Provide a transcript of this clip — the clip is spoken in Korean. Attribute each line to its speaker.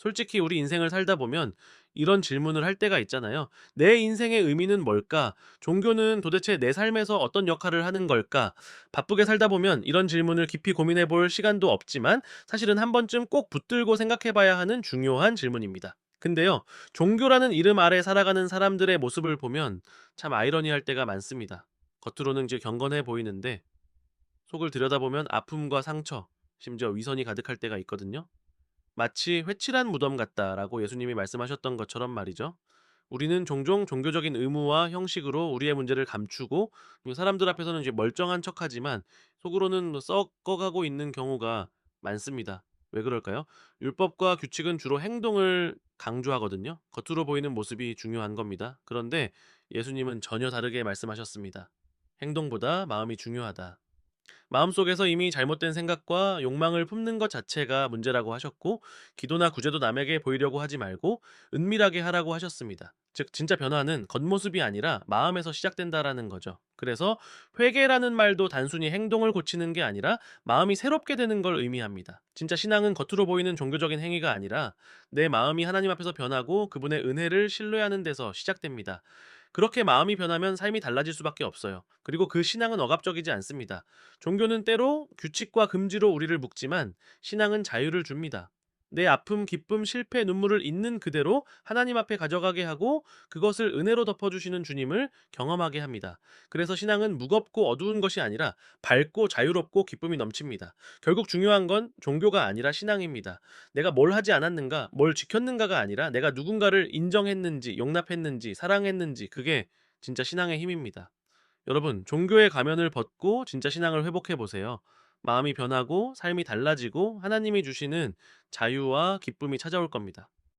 Speaker 1: 솔직히 우리 인생을 살다 보면 이런 질문을 할 때가 있잖아요. 내 인생의 의미는 뭘까? 종교는 도대체 내 삶에서 어떤 역할을 하는 걸까? 바쁘게 살다 보면 이런 질문을 깊이 고민해 볼 시간도 없지만 사실은 한 번쯤 꼭 붙들고 생각해 봐야 하는 중요한 질문입니다. 근데요, 종교라는 이름 아래 살아가는 사람들의 모습을 보면 참 아이러니할 때가 많습니다. 겉으로는 이제 경건해 보이는데 속을 들여다보면 아픔과 상처, 심지어 위선이 가득할 때가 있거든요. 마치 회칠한 무덤 같다라고 예수님이 말씀하셨던 것처럼 말이죠. 우리는 종종 종교적인 의무와 형식으로 우리의 문제를 감추고 사람들 앞에서는 이제 멀쩡한 척하지만 속으로는 뭐 썩어가고 있는 경우가 많습니다. 왜 그럴까요? 율법과 규칙은 주로 행동을 강조하거든요. 겉으로 보이는 모습이 중요한 겁니다. 그런데 예수님은 전혀 다르게 말씀하셨습니다. 행동보다 마음이 중요하다. 마음속에서 이미 잘못된 생각과 욕망을 품는 것 자체가 문제라고 하셨고, 기도나 구제도 남에게 보이려고 하지 말고 은밀하게 하라고 하셨습니다. 즉, 진짜 변화는 겉모습이 아니라 마음에서 시작된다라는 거죠. 그래서 회개라는 말도 단순히 행동을 고치는 게 아니라 마음이 새롭게 되는 걸 의미합니다. 진짜 신앙은 겉으로 보이는 종교적인 행위가 아니라 내 마음이 하나님 앞에서 변하고 그분의 은혜를 신뢰하는 데서 시작됩니다. 그렇게 마음이 변하면 삶이 달라질 수밖에 없어요. 그리고 그 신앙은 억압적이지 않습니다. 종교는 때로 규칙과 금지로 우리를 묶지만 신앙은 자유를 줍니다. 내 아픔, 기쁨, 실패, 눈물을 있는 그대로 하나님 앞에 가져가게 하고 그것을 은혜로 덮어주시는 주님을 경험하게 합니다. 그래서 신앙은 무겁고 어두운 것이 아니라 밝고 자유롭고 기쁨이 넘칩니다. 결국 중요한 건 종교가 아니라 신앙입니다. 내가 뭘 하지 않았는가, 뭘 지켰는가가 아니라 내가 누군가를 인정했는지, 용납했는지, 사랑했는지, 그게 진짜 신앙의 힘입니다. 여러분, 종교의 가면을 벗고 진짜 신앙을 회복해 보세요. 마음이 변하고 삶이 달라지고 하나님이 주시는 자유와 기쁨이 찾아올 겁니다.